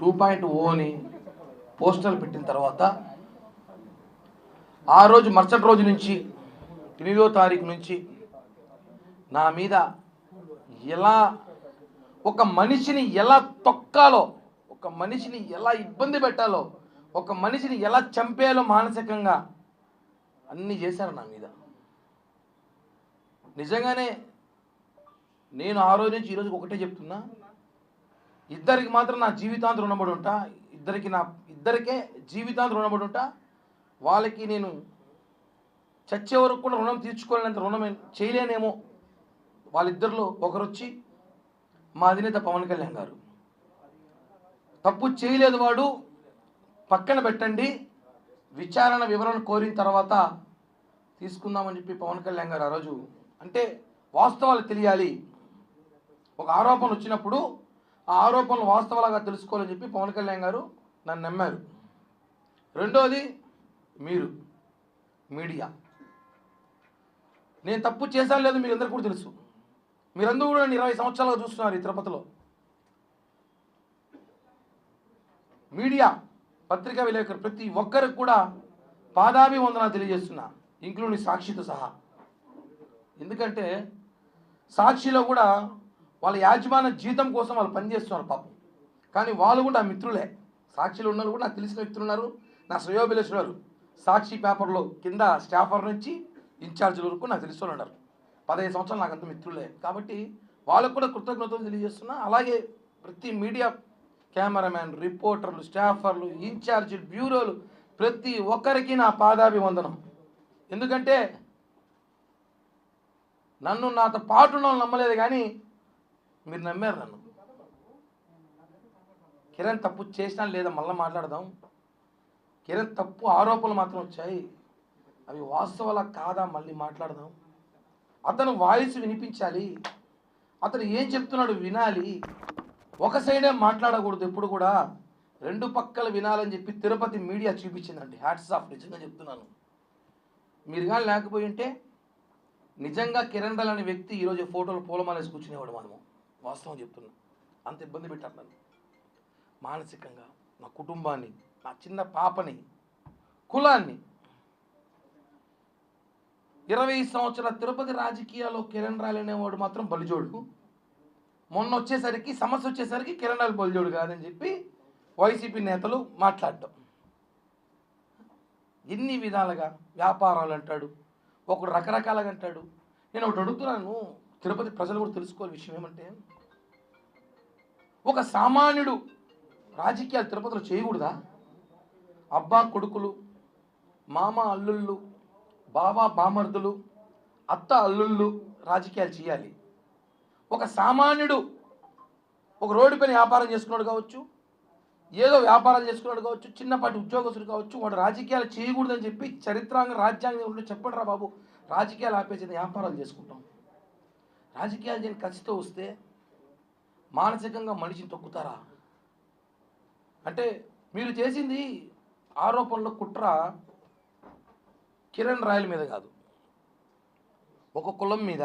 Two point ఓని పోస్టర్లు పెట్టిన తర్వాత ఆ రోజు మరుసటి రోజు నుంచి ఎనిమిదో తారీఖు నుంచి నా మీద ఎలా ఒక మనిషిని ఎలా తొక్కాలో ఒక మనిషిని ఎలా ఇబ్బంది పెట్టాలో ఒక మనిషిని ఎలా చంపేయాలో మానసికంగా అన్నీ చేశారు నా మీద. నిజంగానే నేను ఆ రోజు నుంచి ఈరోజు ఒకటే చెప్తున్నా ఇద్దరికి మాత్రం నా జీవితాంతం రుణపడి ఉంటా. ఇద్దరికి నా ఇద్దరికే జీవితాంతం రుణపడి ఉంటా. వాళ్ళకి నేను చచ్చే వరకు కూడా రుణం తీర్చుకోలేనంత రుణం చేయలేనేమో. వాళ్ళిద్దరిలో ఒకరు వచ్చి మా అధినేత పవన్ కళ్యాణ్ గారు. తప్పు చేయలేదు వాడు. పక్కన పెట్టండి. విచారణ వివరణ కోరిన తర్వాత తీసుకుందామని చెప్పి పవన్ కళ్యాణ్ గారు ఆ రోజు అంటే వాస్తవాలు తెలియాలి. ఒక ఆరోపణ వచ్చినప్పుడు ఆ ఆరోపణలు వాస్తవాలుగా తెలుసుకోవాలని చెప్పి పవన్ కళ్యాణ్ గారు నన్ను నమ్మారు. రెండోది మీరు మీడియా. నేను తప్పు చేశాను లేదు మీకు అందరికీ కూడా తెలుసు. మీరందరూ కూడా నేను ఇరవై సంవత్సరాలుగా చూస్తున్నారు ఈ తిరుపతిలో. మీడియా పత్రికా విలేకరు ప్రతి ఒక్కరికి కూడా పాదాభివందనాలు తెలియజేస్తున్నా. ఇంక్లూడింగ్ సాక్షితో సహా. ఎందుకంటే సాక్షిలో కూడా వాళ్ళ యాజమాన్య జీతం కోసం వాళ్ళు పనిచేస్తున్నారు పాపం. కానీ వాళ్ళు కూడా నా మిత్రులే. సాక్షులు ఉన్నారు కూడా నాకు తెలిసిన వ్యక్తులు ఉన్నారు. నా శ్రేయోభిలేషులు సాక్షి పేపర్లో కింద స్టాఫర్ నుంచి ఇన్ఛార్జ్ వరకు నాకు తెలిసిన వాళ్ళు ఉన్నారు. పదహైదు సంవత్సరాలు నాకు అంత మిత్రులే. కాబట్టి వాళ్ళకు కూడా కృతజ్ఞతలు తెలియజేస్తున్నా. అలాగే ప్రతి మీడియా కెమెరామ్యాన్ రిపోర్టర్లు స్టాఫర్లు ఇన్ఛార్జీలు బ్యూరోలు ప్రతి ఒక్కరికి నా పాదాభివందనం. ఎందుకంటే నన్ను నాతో పాటు ఉన్న వాళ్ళు నమ్మలేదు కానీ మీరు నమ్మారు నన్ను కిరణ్ తప్పు చేసినా లేదా మళ్ళీ మాట్లాడదాం. కిరణ్ తప్పు ఆరోపణలు మాత్రం వచ్చాయి. అవి వాస్తవాలా కాదా మళ్ళీ మాట్లాడదాం. అతను వాయిస్ వినిపించాలి. అతను ఏం చెప్తున్నాడు వినాలి. ఒక సైడే మాట్లాడకూడదు ఎప్పుడు కూడా. రెండు పక్కల వినాలని చెప్పి తిరుపతి మీడియా చూపించిందండి. హ్యాట్స్ ఆఫ్ నిజంగా చెప్తున్నాను. మీరు కానీ లేకపోయి ఉంటే నిజంగా కిరణ్ అనే వ్యక్తి ఈరోజు ఫోటోలు పూలమాలేసి కూర్చునేవాడు మనము. వాస్తవం చెప్తున్నా. అంత ఇబ్బంది పెట్టారు నన్ను. మానసికంగా నా కుటుంబాన్ని నా చిన్న పాపని కులాన్ని ఇరవై సంవత్సరాల తిరుపతి రాజకీయాల్లో కిరణ్ రాయల్ అనేవాడు మాత్రం బలిజోడు. మొన్న వచ్చేసరికి సమస్య వచ్చేసరికి కిరణ్ రాయల్ బలిజోడు కాదని చెప్పి వైసీపీ నేతలు మాట్లాడటం ఎన్ని విధాలుగా వ్యాపారాలు అంటాడు ఒకడు రకరకాలుగా అంటాడు. నేను ఒకటి అడుగుతున్నాను తిరుపతి ప్రజలు కూడా తెలుసుకోవాలి విషయం ఏమంటే ఒక సామాన్యుడు రాజకీయాలు తిరుపతిలో చేయకూడదా? అబ్బా కొడుకులు మామ అల్లుళ్ళు బావ బామర్దులు అత్త అల్లుళ్ళు రాజకీయాలు చేయాలి. ఒక సామాన్యుడు ఒక రోడ్డు పైన వ్యాపారం చేసుకున్నాడు కావచ్చు ఏదో వ్యాపారాలు చేసుకున్నాడు కావచ్చు చిన్నపాటి ఉద్యోగస్తుడు కావచ్చు వాడు రాజకీయాలు చేయకూడదని చెప్పి చరిత్రాంగ రాజ్యాంగం ఉంటే రా బాబు? రాజకీయాలు ఆపేసి వ్యాపారాలు చేసుకుంటాం. రాజకీయాలు చేయని కసితో వస్తే మానసికంగా మనిషిని తొక్కుతారా? అంటే మీరు చేసింది ఆరోపణల కుట్ర కిరణ్ రాయల మీద కాదు. ఒక కులం మీద.